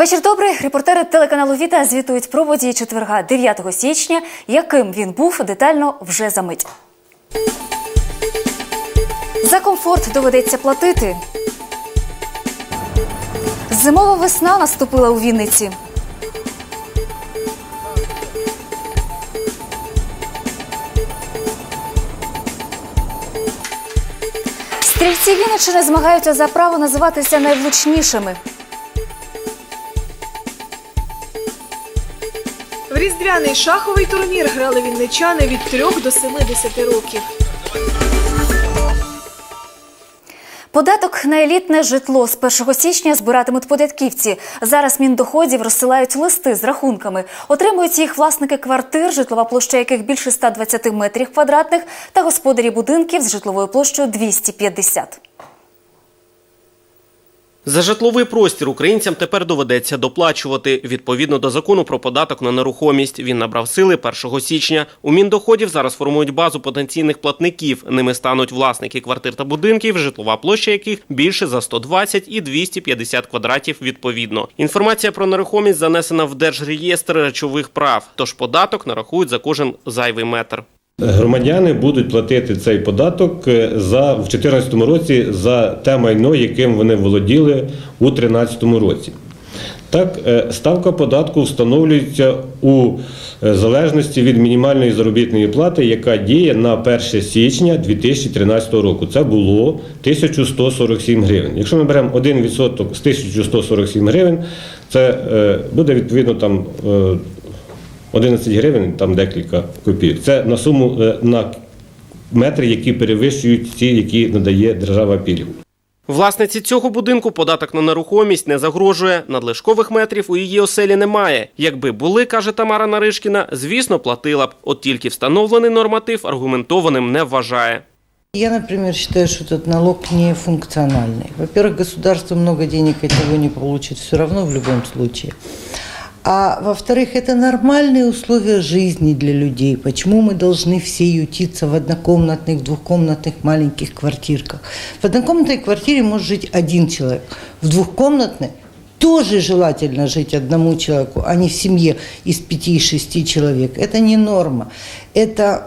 Вечір добрий. Репортери телеканалу Віта звітують про події четверга 9 січня. Яким він був детально вже за мить. За комфорт доведеться платити. Зимова весна наступила у Вінниці. Стрільці Вінниччини змагаються за право називатися найвлучнішими. В шаховий турнір грали вінничани від 3 до 70 років. Податок на елітне житло з 1 січня збиратимуть податківці. Зараз міндоходів розсилають листи з рахунками. Отримують їх власники квартир, житлова площа яких більше 120 метрів квадратних, та господарі будинків з житловою площею 250. За житловий простір українцям тепер доведеться доплачувати відповідно до закону про податок на нерухомість. Він набрав сили 1 січня. У міндоходів зараз формують базу потенційних платників. Ними стануть власники квартир та будинків, житлова площа яких більше за 120 і 250 квадратів відповідно. Інформація про нерухомість занесена в Держреєстр речових прав. Тож податок нарахують за кожен зайвий метр. Громадяни будуть платити цей податок е, за в 2014 році за те майно, яким вони володіли у 2013 році. Так, е, ставка податку встановлюється у е, залежності від мінімальної заробітної плати, яка діє на 1 січня 2013 року. Це було 1147 гривень. Якщо ми беремо 1% з 1147 гривень, це буде відповідно там 11 гривень, там декілька копійок. Це на суму е, на метри, які перевищують ті, які надає держава пільгу. Власниці цього будинку податок на нерухомість не загрожує. Надлишкових метрів у її оселі немає. Якби були, каже Тамара Наришкіна, звісно, платила б. От тільки встановлений норматив аргументованим не вважає. Я, например, считаю, что этот налог не функциональный. Во-первых, государство много денег от него не получит все равно в любом случае. А во-вторых, это нормальные условия жизни для людей. Почему мы должны все ютиться в однокомнатных, двухкомнатных маленьких квартирках? В однокомнатной квартире может жить один человек. В двухкомнатной тоже желательно жить одному человеку, а не в семье из пяти-шести человек. Это не норма. Это,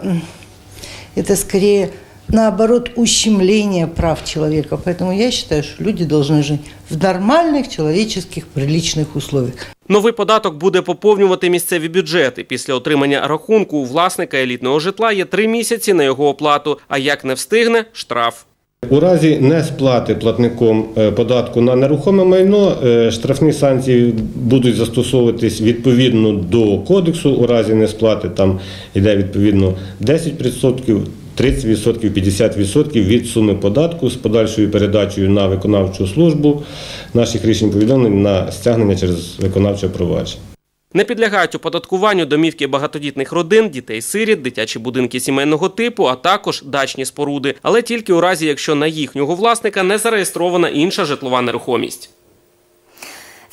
это скорее наоборот, ущемление прав человека. Поэтому я считаю, что люди должны жить в нормальных, человеческих, приличных условиях. Новий податок буде поповнювати місцеві бюджети. Після отримання рахунку у власника елітного житла є три місяці на його оплату. А як не встигне штраф. У разі несплати платником е, податку на нерухоме майно е, штрафні санкції будуть застосовуватись відповідно до кодексу. У разі несплати там йде відповідно 10%, 30%, 50% від суми податку з подальшою передачею на виконавчу службу наших рішень повідомлень на стягнення через виконавче провадження. Не підлягають оподаткуванню домівки багатодітних родин, дітей-сиріт, дитячі будинки сімейного типу, а також дачні споруди, але тільки у разі, якщо на їхнього власника не зареєстрована інша житлова нерухомість.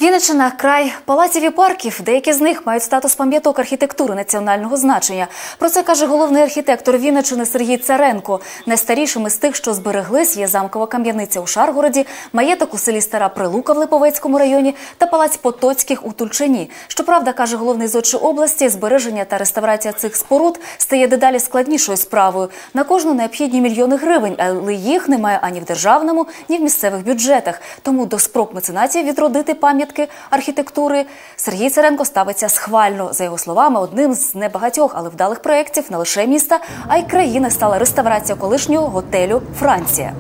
Вінниччина – край палаців і парків. Деякі з них мають статус пам'яток архітектури національного значення. Про це каже головний архітектор Вінниччини Сергій Царенко. Найстарішими з тих, що збереглись, є замкова кам'яниця у Шаргороді, маєток у селі Стара Прилука в Липовецькому районі та палац Потоцьких у Тульчині. Щоправда, каже головний зодчий області, збереження та реставрація цих споруд стає дедалі складнішою справою. На кожну необхідні мільйони гривень, але їх немає ані в державному, ні в місцевих бюджетах. Тому до спроб меценатів відродити пам'ятки архітектури Сергій Царенко ставиться схвально. За його словами, одним з небагатьох, але вдалих проєктів не лише міста, а й країни стала реставрація колишнього готелю Франція.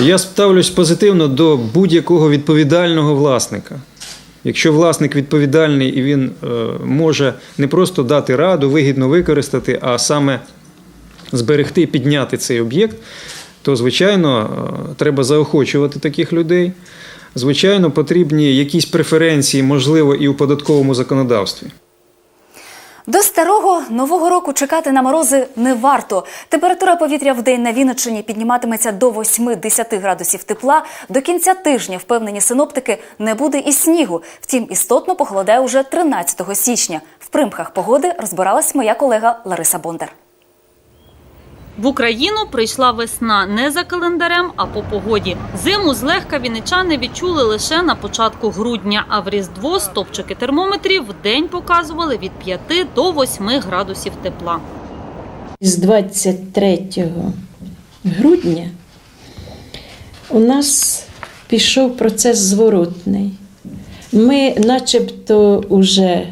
Я ставлюсь позитивно до будь-якого відповідального власника. Якщо власник відповідальний і він е, може не просто дати раду, вигідно використати, а саме зберегти, підняти цей об'єкт, то, звичайно, е, треба заохочувати таких людей. Звичайно, потрібні якісь преференції, можливо, і у податковому законодавстві. До старого нового року чекати на морози не варто. Температура повітря в день на Вінниччині підніматиметься до 8-10 градусів тепла. До кінця тижня, впевнені синоптики, не буде і снігу. Втім, істотно похолодає уже 13 січня. В примхах погоди розбиралась моя колега Лариса Бондар. В Україну прийшла весна не за календарем, а по погоді. Зиму злегка вінничани відчули лише на початку грудня, а в Різдво стопчики термометрів в день показували від 5 до 8 градусів тепла. з 23 грудня у нас пішов процес зворотний. Ми начебто вже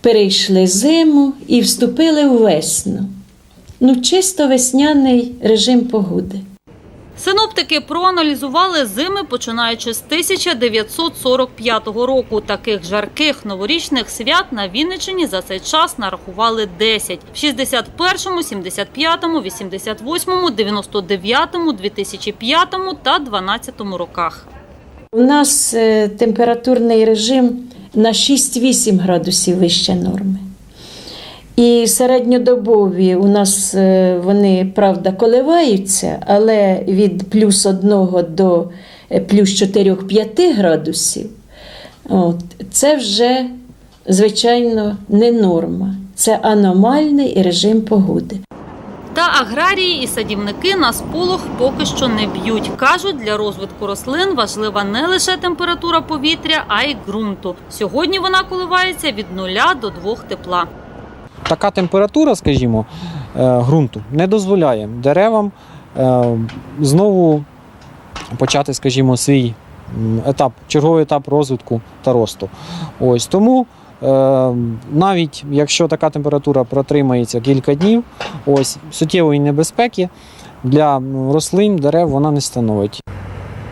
перейшли зиму і вступили у весну. Ну, чисто весняний режим погоди. Синоптики проаналізували зими, починаючи з 1945 року. Таких жарких новорічних свят на Вінниччині за цей час нарахували 10. В 61-му, 75-му, 88-му, 99-му, 2005-му та 12-му роках. У нас е, температурний режим на 6-8 градусів вище норми. І середньодобові у нас е, вони, правда, коливаються, але від плюс 1 до е, плюс 4-5 градусів от, це вже, звичайно, не норма. Це аномальний режим погоди. Та аграрії і садівники на сполох поки що не б'ють. Кажуть, для розвитку рослин важлива не лише температура повітря, а й ґрунту. Сьогодні вона коливається від 0 до 2 тепла. Така температура, скажімо, е, ґрунту не дозволяє деревам е, знову почати, скажімо, свій етап, черговий етап розвитку та росту. Ось тому. е, Навіть якщо така температура протримається кілька днів, ось суттєвої небезпеки для рослин, дерев вона не становить.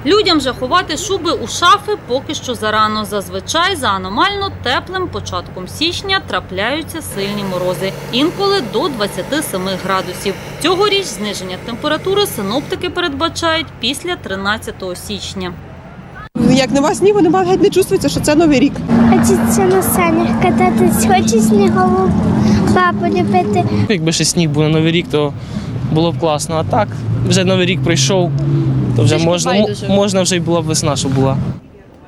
Людям же ховати шуби у шафи поки що зарано. Зазвичай за аномально теплим початком січня трапляються сильні морози, інколи до 27 градусів. Цьогоріч зниження температури синоптики передбачають після 13 січня. Як нема снігу, нема геть не чувствується, що це новий рік. Хочеться на санях кататись, хочу снігову папу любити. Якби ще сніг був на Новий рік, то було б класно. А так, вже Новий рік прийшов, то вже можна, можна вже й була б весна, що була.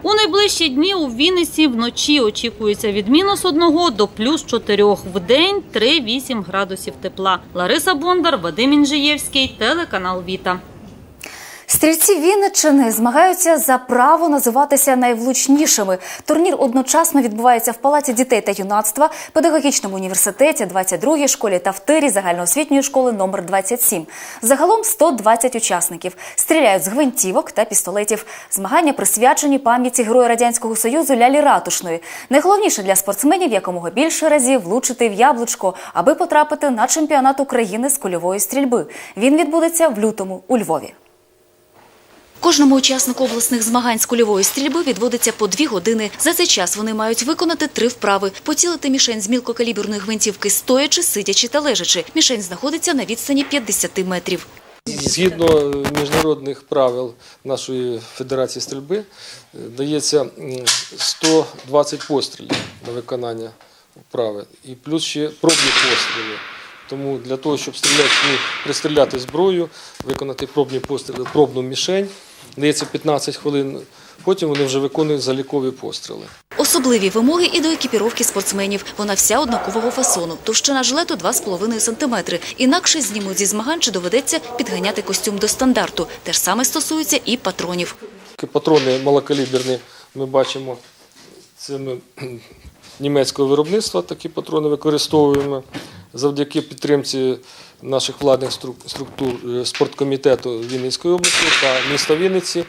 У найближчі дні у Вінниці вночі очікується від мінус одного до плюс чотирьох в день 3-8 градусів тепла. Лариса Бондар, Вадим Інжиєвський, телеканал Віта. Стрільці Вінниччини змагаються за право називатися найвлучнішими. Турнір одночасно відбувається в Палаці дітей та юнацтва, педагогічному університеті, 22-й школі та в тирі загальноосвітньої школи номер 27. Загалом 120 учасників. Стріляють з гвинтівок та пістолетів. Змагання присвячені пам'яті Героя Радянського Союзу Лялі Ратушної. Найголовніше для спортсменів якомога більше разів влучити в яблучко, аби потрапити на чемпіонат України з кульової стрільби. Він відбудеться в лютому у Львові. Кожному учаснику обласних змагань з кульової стрільби відводиться по дві години. За цей час вони мають виконати три вправи: поцілити мішень з мілкокаліберної гвинтівки стоячи, сидячи та лежачи. Мішень знаходиться на відстані 50 метрів. Згідно міжнародних правил нашої Федерації стрільби, е, дається м, 120 пострілів на виконання вправи і плюс ще пробні постріли. Тому для того, щоб стріляти, ну, пристріляти зброю, виконати пробні постріли, пробну мішень, дається 15 хвилин. Потім вони вже виконують залікові постріли. Особливі вимоги і до екіпіровки спортсменів. Вона вся однакового фасону. Товщина жилету 2,5 см. Інакше знімуть зі змагань чи доведеться підганяти костюм до стандарту. Те ж саме стосується і патронів. Патрони малокаліберні ми бачимо. Це ми німецького виробництва такі патрони використовуємо завдяки підтримці наших владних структур е, спорткомітету Вінницької області та міста Вінниці,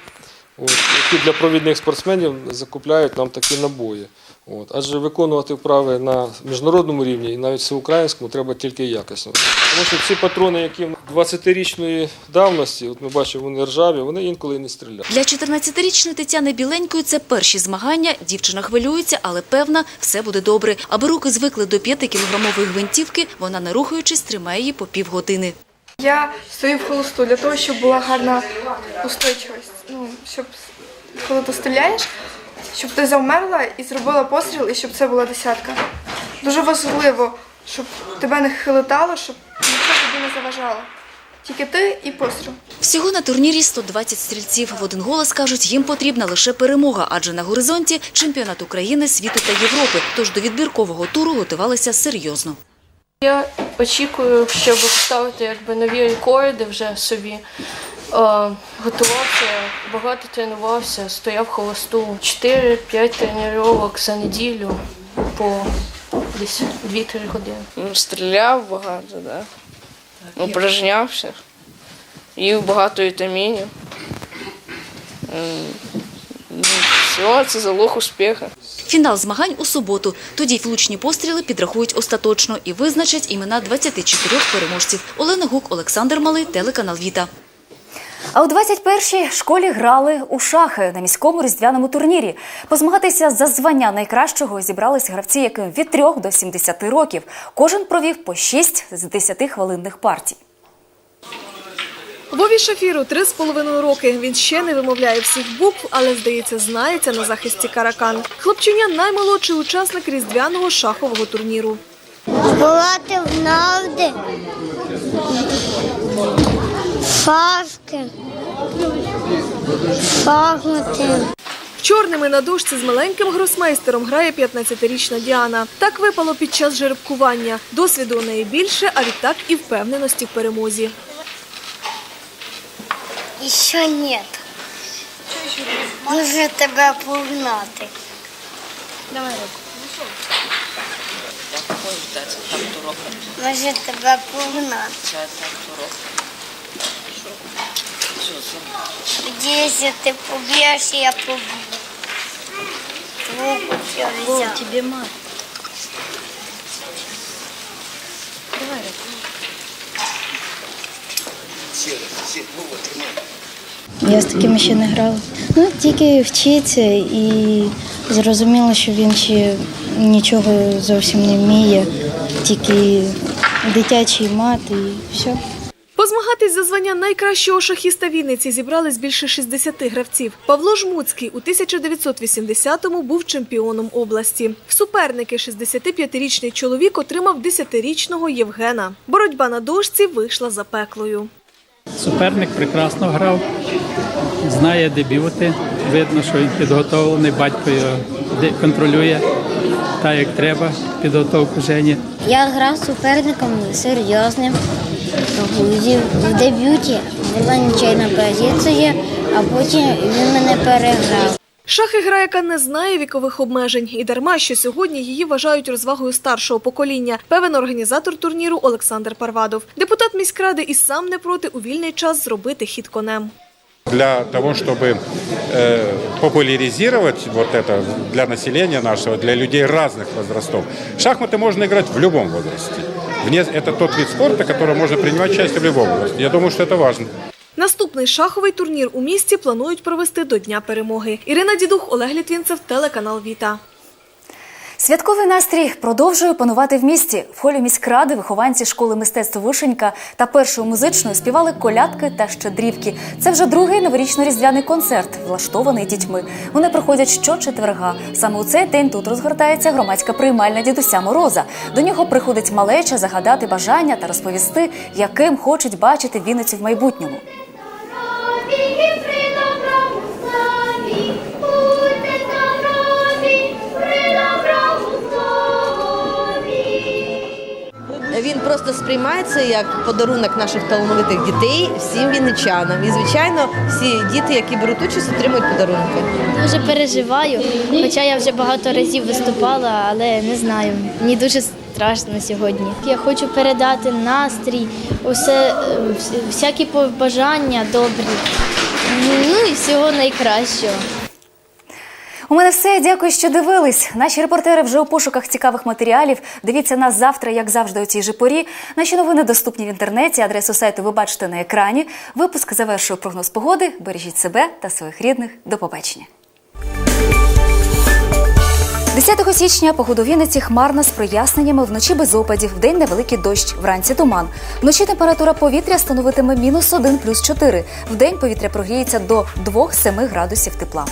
які для провідних спортсменів закупляють нам такі набої. От. Адже виконувати вправи на міжнародному рівні і навіть всеукраїнському треба тільки якісно. Тому що ці патрони, які 20-річної давності, от ми бачимо, вони ржаві, вони інколи не стріляють. Для 14-річної Тетяни Біленької це перші змагання. Дівчина хвилюється, але певна, все буде добре. Аби руки звикли до 5-кілограмової гвинтівки, вона не рухаючись тримає її по півгодини. Я стою в холосту для того, щоб була гарна устойчивість. Ну, щоб коли ти стріляєш, щоб ти завмерла і зробила постріл, і щоб це була десятка. Дуже важливо, щоб тебе не хилитало, щоб нічого тобі не заважало. Тільки ти і постріл. Всього на турнірі 120 стрільців. В один голос кажуть, їм потрібна лише перемога, адже на горизонті чемпіонат України, світу та Європи. Тож до відбіркового туру готувалися серйозно. Я очікую, щоб поставити якби нові рекорди вже собі. Е, готувався, багато тренувався, стояв холосту. 4-5 тренувань за неділю по десь 2-3 години. Ну, стріляв багато, да. упражнявся, їв багато вітамінів. Ну, все, це залог успіху. Фінал змагань у суботу. Тоді влучні постріли підрахують остаточно і визначать імена 24 переможців. Олена Гук, Олександр Малий, телеканал Віта. А у 21-й школі грали у шахи на міському різдвяному турнірі. Позмагатися за звання найкращого зібрались гравці, яким від 3 до 70 років. Кожен провів по 6 з 10 хвилинних партій. Вові Шафіру 3,5 роки. Він ще не вимовляє всіх букв, але, здається, знається на захисті каракан. Хлопчиня наймолодший учасник різдвяного шахового турніру. Збивати в навди, фаски, шахмати. Чорними на дошці з маленьким гросмейстером грає 15-річна Діана. Так випало під час жеребкування. Досвіду у неї більше, а відтак і впевненості в перемозі. Ще ні. Може тебе погнати. Давай руку. Може тебе погнати. Якщо ти поб'єш, я поб'ю. Руку я взяв. Тобі мати. Я з такими ще не грала. Ну, тільки вчиться і зрозуміло, що він ще нічого зовсім не вміє, тільки дитячий мат і все. Позмагатись за звання найкращого шахіста Вінниці зібрались більше 60 гравців. Павло Жмуцький у 1980-му був чемпіоном області. В суперники 65-річний чоловік отримав 10-річного Євгена. Боротьба на дошці вийшла запеклою. Суперник прекрасно грав, знає, де б'юти. Видно, що він підготовлений, батько його контролює так, як треба, підготовку Жені. Я грав суперником серйозним. В дебюті була нічийна позиція, а потім він мене переграв. Шахи гра, яка не знає вікових обмежень, і дарма, що сьогодні її вважають розвагою старшого покоління. Певен організатор турніру Олександр Парвадов. Депутат міськради і сам не проти у вільний час зробити хід конем. Для того, чтобы э, популяризировать вот это для населения нашего, для людей разных возрастов, шахматы можно играть в любом возрасте. Вне, это тот вид спорта, который можно принимать участие в любом возрасте. Я думаю, что это важно. Наступний шаховий турнір у місті планують провести до Дня перемоги. Ірина Дідух, Олег Літвінцев, телеканал Віта. Святковий настрій продовжує панувати в місті. В холі міськради вихованці школи мистецтв Вишенька та першої музичної співали колядки та щедрівки. Це вже другий новорічно-різдвяний концерт, влаштований дітьми. Вони проходять щочетверга. Саме у цей день тут розгортається громадська приймальна дідуся Мороза. До нього приходить малеча загадати бажання та розповісти, яким хочуть бачити Вінницю в майбутньому. Він просто сприймається як подарунок наших талановитих дітей всім вінничанам. І, звичайно, всі діти, які беруть участь, отримують подарунки. Дуже переживаю, хоча я вже багато разів виступала, але не знаю. Мені дуже страшно сьогодні. Я хочу передати настрій, усе, е, всякі побажання добрі. Ну і всього найкращого. У мене все. Дякую, що дивились. Наші репортери вже у пошуках цікавих матеріалів. Дивіться нас завтра, як завжди, у цій же порі. Наші новини доступні в інтернеті. Адресу сайту ви бачите на екрані. Випуск завершує прогноз погоди. Бережіть себе та своїх рідних. До побачення. 10 січня погода у Вінниці хмарна з проясненнями, вночі без опадів, вдень невеликий дощ, вранці туман. Вночі температура повітря становитиме мінус 1 плюс 4. Вдень повітря прогріється до 2-7 градусів тепла.